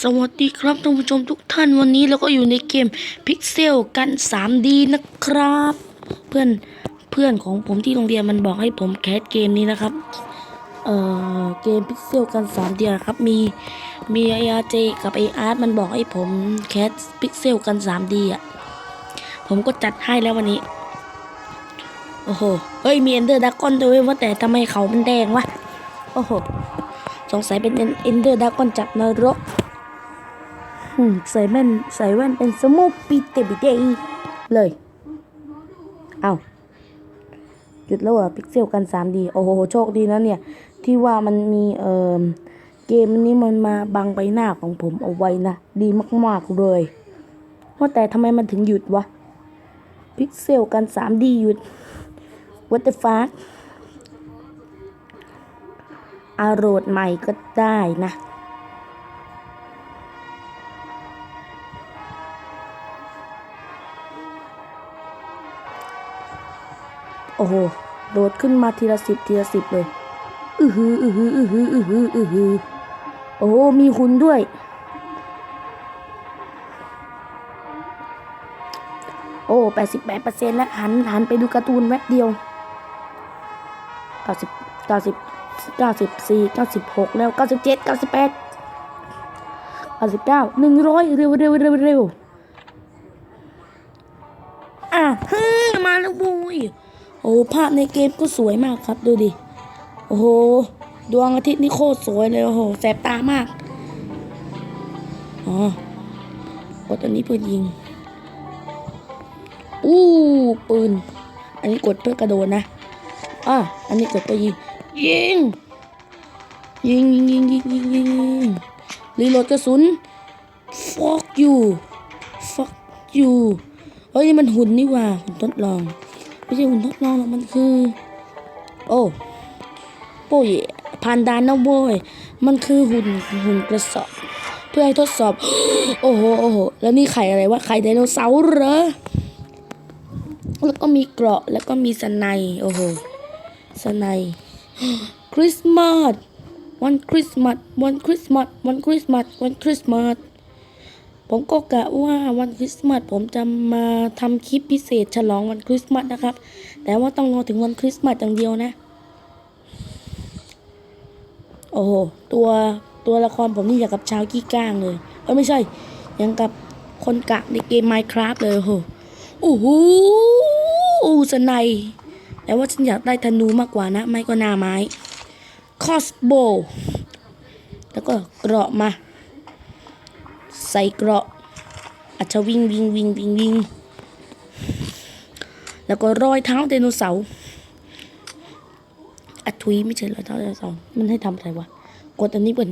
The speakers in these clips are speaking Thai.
สวัสดีครับท่านผู้ชมทุกท่านวันนี้เราก็อยู่ในเกมพิกเซลกัน 3D นะครับ เพื่อนเพื่อนของผมที่โรงเรียนมันบอกให้ผมแคสเกมนี้นะครับ เอ่อเกมพิกเซลกัน 3D นะครับมีมีไออาร์เจกับไออาร์มันบอกให้ผมแคสพิกเซลกัน 3D อะผมก็จัดให้แล้ววันนี้ โอ้โหเฮ้ยมีเอนเดอร์ดักกอนด้วยวยว่าแต่ทำไมเขามันแดงวะโอ้โหสงสัยเป็นเอนเดอร์ดักกอนจากนรก อืมใส่แว่นใส่แว่นเป็นสมูปีเตบิเดยเลย เอาหยุดแล้วเหรอพิกเซลกัน 3D โอ้โห โชคดีนะเนี่ย ที่ว่ามันมีเอ่อเกมนี้มันมาบังใบหน้าของผมเอาไว้นะ ดีมากๆเลยว่าแต่ทำไมมันถึงหยุดวะพิกเซลกัน 3D หยุด What the fuck อารโหลดใหม่ก็ได้นะ โอ้โห โดดขึ้นมาทีละสิบทีละสิบเลย อือหือ อือหือ อือหือ อือหือ อือหือ โอ้โหมีหุ่นด้วย โอ้แปดสิบแปดเปอร์เซ็นต์แล้วหันหันไปดูการ์ตูนแวบเดียวเก้าสิบเก้าสิบเก้าสิบสี่เก้าสิบหกแล้วเก้าสิบเจ็ดเก้าสิบแปดเก้าสิบเก้าหนึ่งร้อยเร็วเร็วเร็วเร็ว อ้ภาพในเกมก็สวยมากครับดูดิ โอ้โห ดวงอาทิตย์นี่โคตรสวยเลยโอ้โหแสบตามาก อ๋อกดอันนี้เพื่อยิง อู้ปืน อันนี้กดเพื่อกระโดดนะอะอันนี้กดเพื่อยิง ยิง ยิงยิงยิงยิงยิงยิงรีโหลดกระสุน fuck you fuck you เฮ้ย มันหุ่นนี่ว่าหุ่นทดลอง ไม่ใช่หุ่นทดลองหรอกมันคือ โอ้โป้ยผ่านด่านนะโว้ยมันคือหุ่นหุ่นกระสอบ เพื่อให้ทดสอบ โอ้โหโอ้โหแล้วนี่ไข่อะไรวะไข่ไดโนเสาร์เหรอแล้วก็มีเกราะแล้วก็มีสไนโอ้โหสไนคริสต์มาสวันคริสต์มาสวันคริสต์มาสวันคริสต์มาสวันคริสต์มาส ผมก็กะว่าวันคริสต์มาสผมจะมาทำคลิปพิเศษฉลองวันคริสต์มาสนะครับ แต่ว่าต้องรอถึงวันคริสต์มาสอย่างเดียวนะ โอ้โหตัวตัวละครผมนี่อย่างกับชาวกี้ก้างเลยเอ้ไม่ใช่อย่างกับคนกะในเกม Minecraft เลยโอ้โหโอ้โหสไนด์แต่ว่าฉันอยากได้ธนูมากกว่านะ ไม่ก็หน้าไม้ คอสโบ แล้วก็เกราะมา ใส่เกราะอาจจะวิ่งวิ่งวิ่งวิ่งวิ่งแล้วก็รอยเท้าไดโนเสาร์อัทุยไม่ใช่รอยเท้าไดโนเสาร์มันให้ทำอะไรวะกดอันนี้เปิด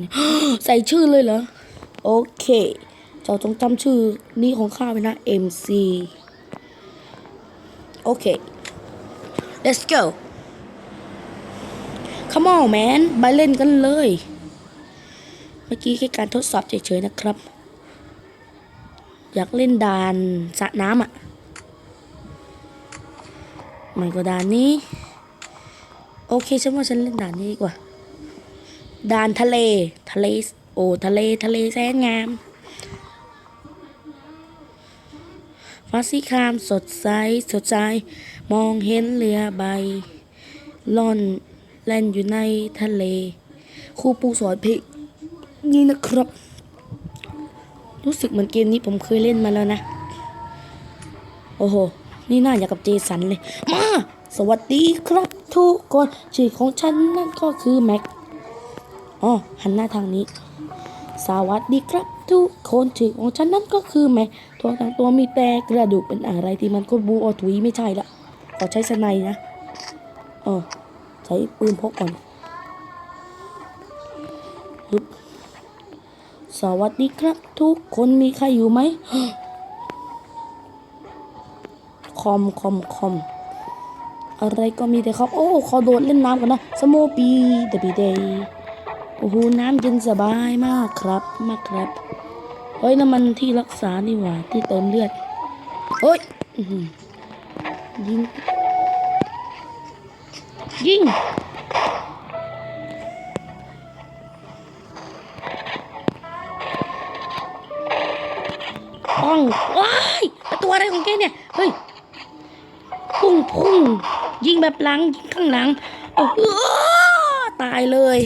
ใส่ชื่อเลยเหรอ โอเคเจ้าจงจำชื่อนี้ของข้าไว้นะ MC โอเค let's go come on man ไปเล่นกันเลย เมื่อกี้แค่การทดสอบเฉยๆนะครับ อยากเล่นด่านสระน้ำอะมันก็ด่านนี้ โอเคฉันว่าฉันเล่นด่านนี้ดีกว่าด่านทะเลทะเลโอ้ทะเลทะเลแสนงามฟ้าสีครามสดใสสดใสมองเห็นเรือใบล่อนแล่นอยู่ในทะเลครูปูสอนเพลงนี่นะครับ รู้สึกเหมือนเกมนี้ผมเคยเล่นมาแล้วนะ โอ้โห นี่น่าอยากกับเจสันเลย มา สวัสดีครับทุกคนชื่อของฉันนั่นก็คือแม็กอ๋อหันหน้าทางนี้ สวัสดีครับทุกคนชื่อของฉันนั่นก็คือแม่ตัวทั้งตัวมีแต่กระดูกเป็นอะไรที่มันก็บูออถุยไม่ใช่ละขอใช้สไนนะเออใช้ปืนพกก่อนฮึบ สวัสดีครับ ทุกคนมีใครอยู่ไหมคอมคอมคอมอะไรก็มีแต่ครับ โอ้ขอโดดเล่นน้ำกันนะสโมปีเดบีเดย์โอ้โหน้ำเย็นสบายมากครับมากครับ เฮ้ยน้ำมันที่รักษานี่หว่า ที่เติมเลือดเฮ้ยยิง ยิง ต้องว้ายตัวอะไรของแกเนี่ย เฮ้ย พุ่งพุ่งยิงแบบหลังยิงข้างหลังโอ้เออตายเลย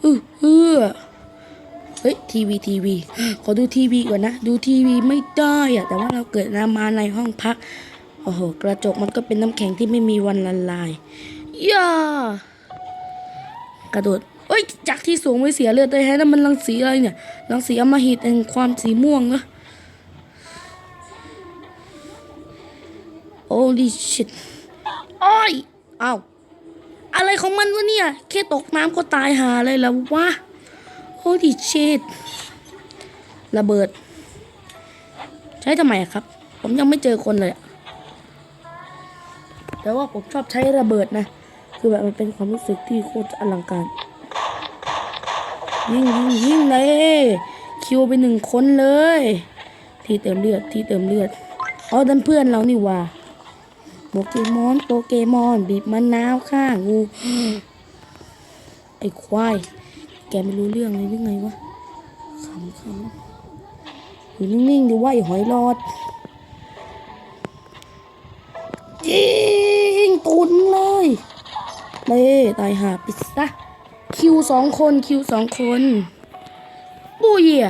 เออเออเฮ้ยทีวีทีวีขอดูทีวีก่อนนะ ดูทีวีไม่ได้อะแต่ว่าเราเกิดมาในห้องพัก โอ้โห กระจกมันก็เป็นน้ำแข็งที่ไม่มีวันละลายย่ากระโดด เอ้ยจากที่สูงไม่เสียเลือดเลยแฮะนั่นมันรังสีอะไรเนี่ยรังสีอมหิตแห่งความสีม่วงนะโอ้ดิชิตอ้อยอ้าอะไรของมันวะเนี่ยแค่ตกน้ำก็ตายหาเลยแล้ววะโอ้ดิชิตระเบิด ใช้ทำไมครับ ผมยังไม่เจอคนเลยแต่ว่าผมชอบใช้ระเบิดนะ คือแบบมันเป็นความรู้สึกที่โคตรอลังการ ยิงยิงยิงเลย คิวไปหนึ่งคนเลย ที่เติมเลือดที่เติมเลือดอ๋อดันเพื่อนเรานี่ว่าโปเกมอนโปเกมอน บีบมะนาวข้างูไอ้ควาย แกไม่รู้เรื่องเลยหรือไงวะขำขำอยู่นิ่งๆดิว่าไอ้หอยรอดยิงตุนเลยเล่ตายหาปิดซะ คิวสองคนคิวสองคนบูเย่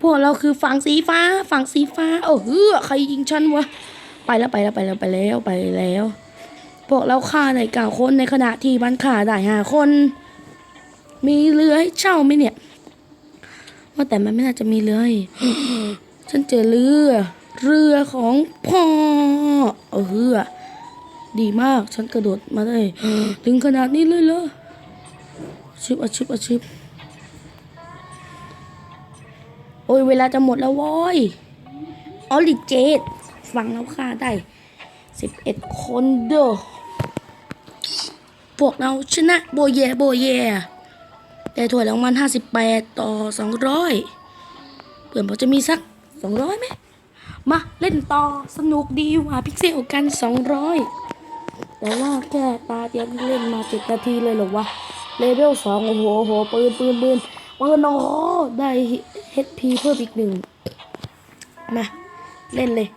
พวกเราคือฝั่งสีฟ้าฝั่งสีฟ้าโอ้เฮือใครยิงฉันวะไปแล้วไปแล้วไปแล้วไปแล้วไปแล้ว พวกเราฆ่าในเก้าคนในขณะที่มันฆ่าได้ห้าคน มีเรือให้เช่าไหมเนี่ย ว่าแต่มันไม่น่าจะมีเรือฉันเจอเรือ เรือของพ่อเออเฮือดีมากฉันกระโดดมาได้ ถึงขนาดนี้เลยเหรอ ชิบอาชิบอาชิบโอ้ยเวลาจะหมดแล้วว้ยออลิเจตฟังแล้วค่าได้สิบเอ็ดคนเด้อพวกเราชนะโบเยโบเยแต่ถ้วยรางวัลห้าสิบแปดต่อสองร้อยเพื่อนพอจะมีสักสองร้อยไหมมาเล่นต่อสนุกดีว่ะพิกเซลกันสองร้อยแต่ว่าแค่ตาเดียวเล่นมาเจ็ดนาทีเลยหรอวะ เลเวลสองโอ้โหโอ้โหปืนปืนปืนปืนโอ้โหได้ HP เพิ่มอีกหนึ่งมาเล่นเลย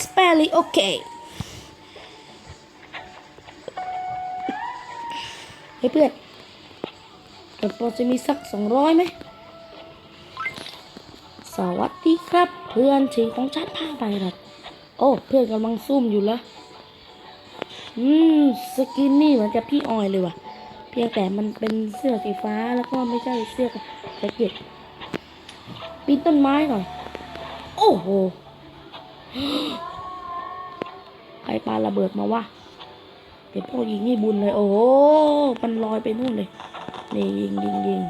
สเปรี่โอเคเฮ้ยเพื่อนเดี๋ยวพอจะมีสักสองร้อยไหมสวัสดีครับ เพื่อนสีของฉันพาไปหรอกโอ้ เพื่อนกำลังซุ่มอยู่แล้ว อืมสกินนี่เหมือนกับพี่ออยเลยว่ะ เพียงแต่มันเป็นเสื้อสีฟ้าแล้วก็ไม่ใช่เสื้อแจ็คเก็ตปีนต้นไม้หน่อย โอ้โห ใครปาระเบิดมาวะเดี๋ยวพ่อยิงให้บุญเลย โอ้โห มันลอยไปนู่นเลย นี่ยิงยิงยิง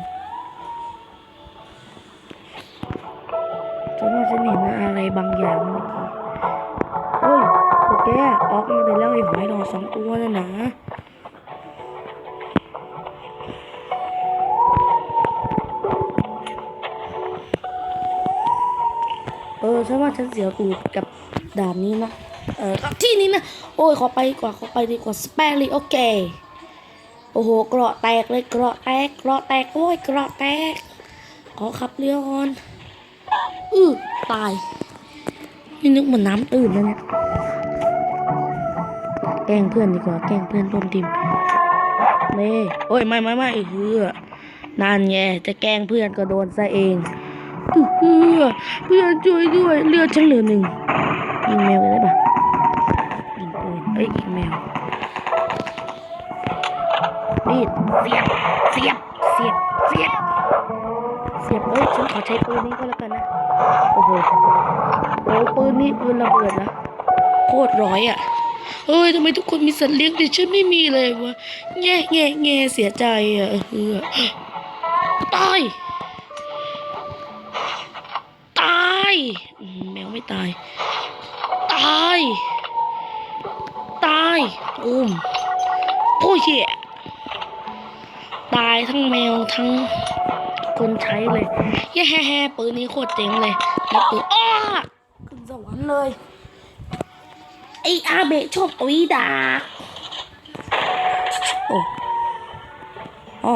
ฉันว่าฉันเห็นอะไรบางอย่างเมื่อกี้ วกแกอกมาได้แล้วไอ้หอยรอสองตัวน่ะนะเออฉันว่าฉันเสียตูดกับด่านนี้นะเออกับที่นี้นะ โอ้ยขอไปดีกว่าขอไปดีกว่าสเปรี่โอเคโอ้โหเกราะแตกเลยเกราะแตกเกราะแตกโอ้ยเกราะแตกขอขับเรือก่อนอือตายนี่นึกเหมือนน้ำตื่นแล้วเนี่ย แกล้งเพื่อนดีกว่า แกล้งเพื่อนร่วมทีมเน่โอ้ยไม่ไม่ไม่เฮือนานไงจะแกล้งเพื่อนก็โดนซะเองอื้อเฮือเพื่อนช่วยด้วยเลือดฉันเหลือหนึ่งยิงแมวกันได้ปะยิงปืนเอ้ยยิงแมวมีดเสียบเสียบเสียบเสียบเสียบเอ้ยฉันขอใช้ปืนนี้ก็แล้วกันนะโอ้โหโอ้ปืนนี้ปืนระเบิดนะโคตรร้อยอะ เอ้ยทำไมทุกคนมีสัตว์เลี้ยงแต่ฉันไม่มีเลยวะแง่แง่แง่เสียใจอะเออตาย ตาย แมวไม่ตาย ตาย ตายอุ้มโอ้ยเหี้ยตายทั้งแมวทั้งคนใช้เลยแย่แฮ่ปืนนี้โคตรเจ๋งเลยแล้วปืนอ้าขึ้นสวรรค์เลย ไออาเบะชอบตุยดาโอ้อ๋อ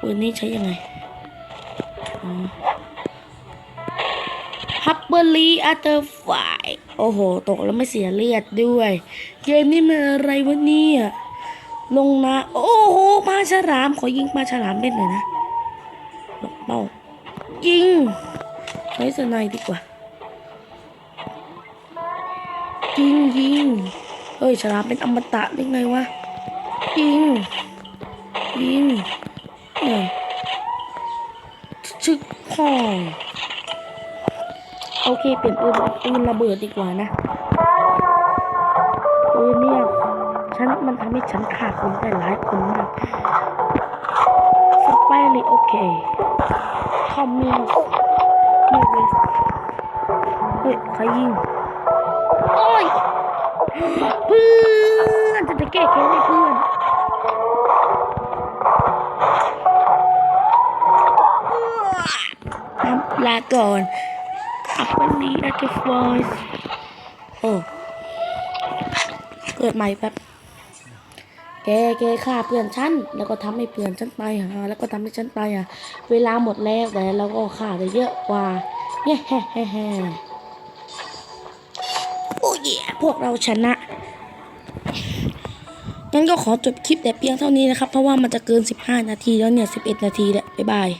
ปืนนี้ใช้ยังไงฮับเบอร์ลีอัตเตอร์ไฟโอ้โห ตกแล้วไม่เสียเลือดด้วย เกมนี้มันอะไรวะเนี่ย ลงนะ โอ้โหปลาฉลาม ขอยิงปลาฉลามเล่นหน่อยนะลกเป้ายิงใช้สไนดีกว่า ยิงยิงเฮ้ยฉลามเป็นอมตะได้ไงวะยิงยิงเนี่ยชึกพ่องโอเคเปลี่ยนปืนเป็นปืนระเบิดดีกว่านะปืนเนี่ยฉันมันทำให้ฉันฆ่าคนได้หลายคนมากสเปรี่โอเคทอมมี่นี่เวสเฮ้ยใครยิง โอ้ยเพื่อนจะจะแก้แค้นให้เพื่อนลาก่อนอัปวันนี้อาเกฟอยส์โอ้เกิดใหม่แป๊บแกแกฆ่าเพื่อนฉัน แล้วก็ทำให้เพื่อนฉันไปหาแล้วก็ทำให้ฉันไปอะ เวลาหมดแล้วแต่เราก็ฆ่าได้เยอะกว่าเนี่ยแฮ่แฮ่แฮ่ พวกเราชนะงั้นก็ขอจบคลิปแต่เพียงเท่านี้นะครับ เพราะว่ามันจะเกิน 15 นาทีแล้วเนี่ย 11 นาทีแล้วบ๊ายบาย